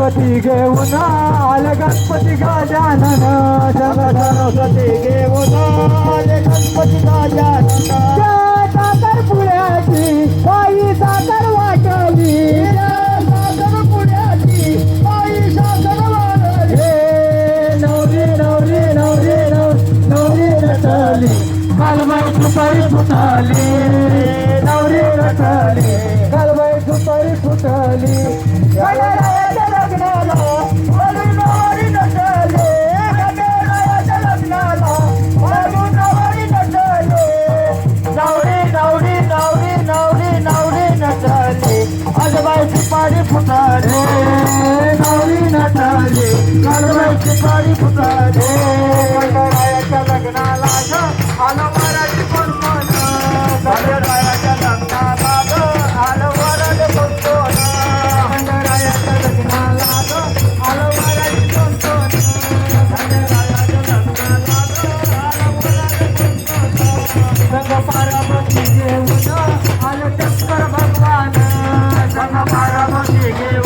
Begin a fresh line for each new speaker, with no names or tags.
सरस्वती घेऊन आले गणपती गजानन. जग सरस्वती घेऊन आले गणपती गजानन. साखर पुण्याची बाई साखर वाटली साखर पुण्याची बाई साखर वाटली नवरी नवरी नवरी नव- नवरी रटली. कालबाई सुपारी फुटाली. नवरी रटली. कालबाई सुपारी फुटाली. गणरायाच्या लग्नाला आजबाई सुपारी फुटाली llegué,